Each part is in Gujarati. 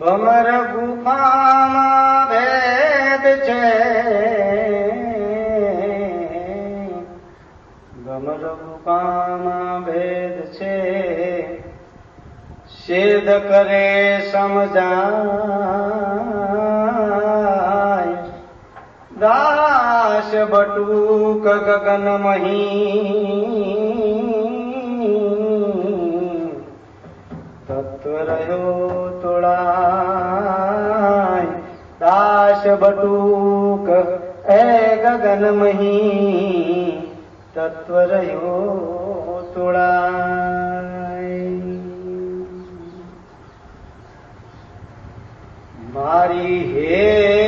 ભમર ગુફામાં ભેદ છે. ભમર ગુફામાં ભેદ છે. શેદ કરે સમજાય. દાસ બટુક ગગન મહી. તત્વ રહ્યો तुड़ाए दाश बटूक ए गगन मही तत्व रहो तुड़ाए मारी है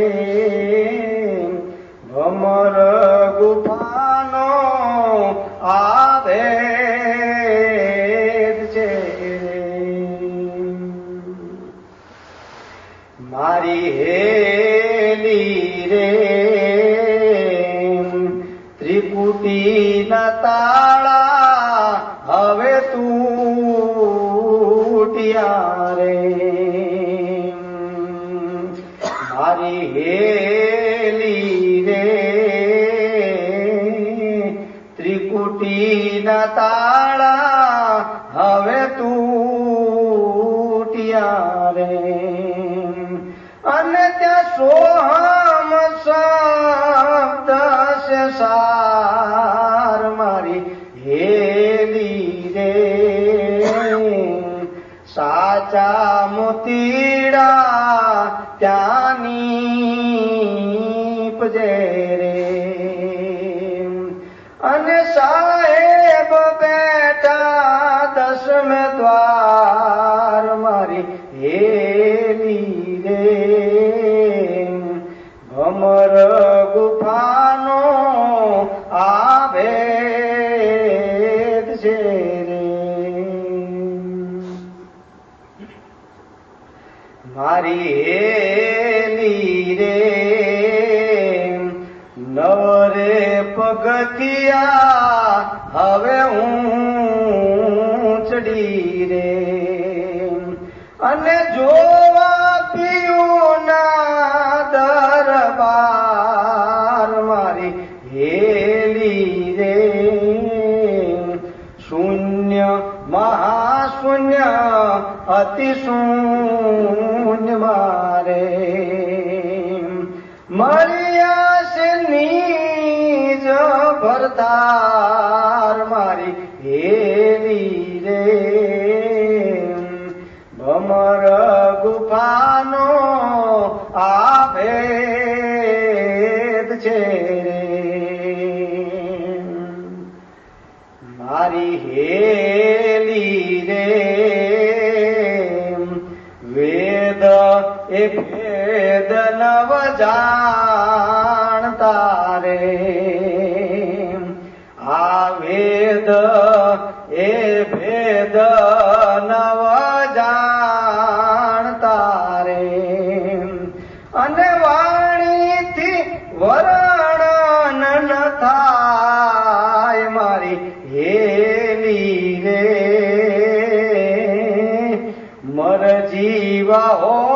હેલી રે ભમર ગુફાનો આવે છે રે મારી હેલી ત્રિકુટીના તાળા, હવે તૂટ્યા રે. અને ત્યાં સોહમ શબ્દ સાર મારી હેલી રે. સાચા મોતીડા ત્યાંની પગથિયા હવે હું ચડી રે. અને જોવા પિયુના દરબાર મારી હેલી રે. હેલી રે ભમર ગુફાનો આ ભેદ છે રે. મારી હેલી રે વેદ એ ભેદ નવ વેદ એ ભેદ નવ જાણતા રે. અને વાણીથી વર્ણન ન થાય મારી હેલી રે. મર જીવા હોય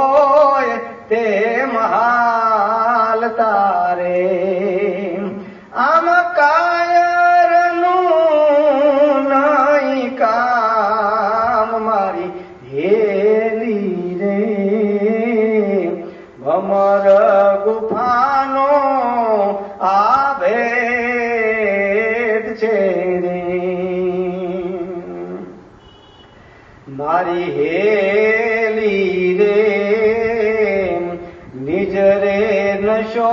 મારી હેલી રે નિજરે નશો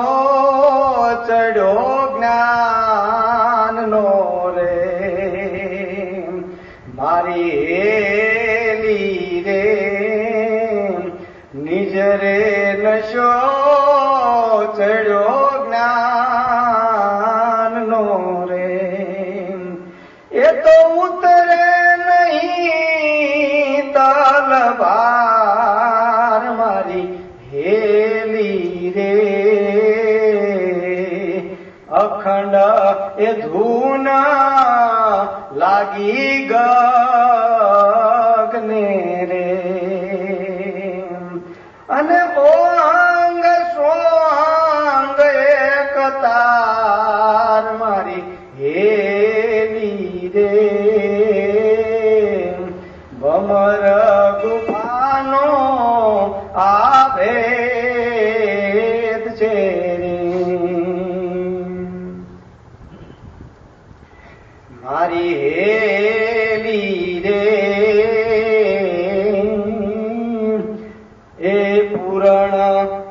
ચડ્યો જ્ઞાનનો રે. મારી હેલી રે નિજરે નશો ચડ્યો ego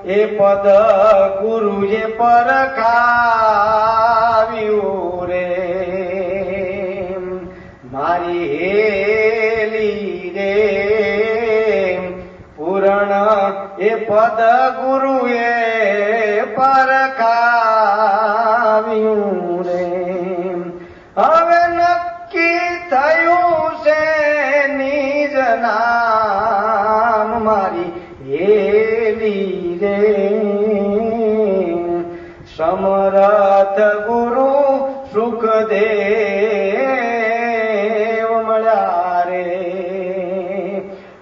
એ પદ ગુરુએ પરખાવ્યું રે. મારી હેલી રે. પૂરણ એ પદ ગુરુએ પરખાવ્યું હેલી રે સમરથ ગુરુ સુખદેવ મળ્યા રે.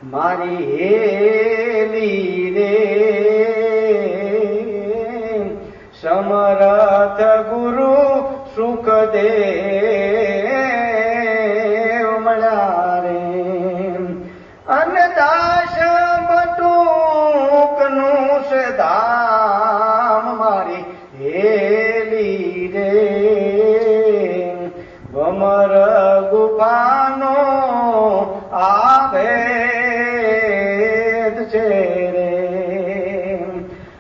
મારી હેલી રે સમરથ ગુરુ સુખદેવ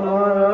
આ ભેદ છે ભમર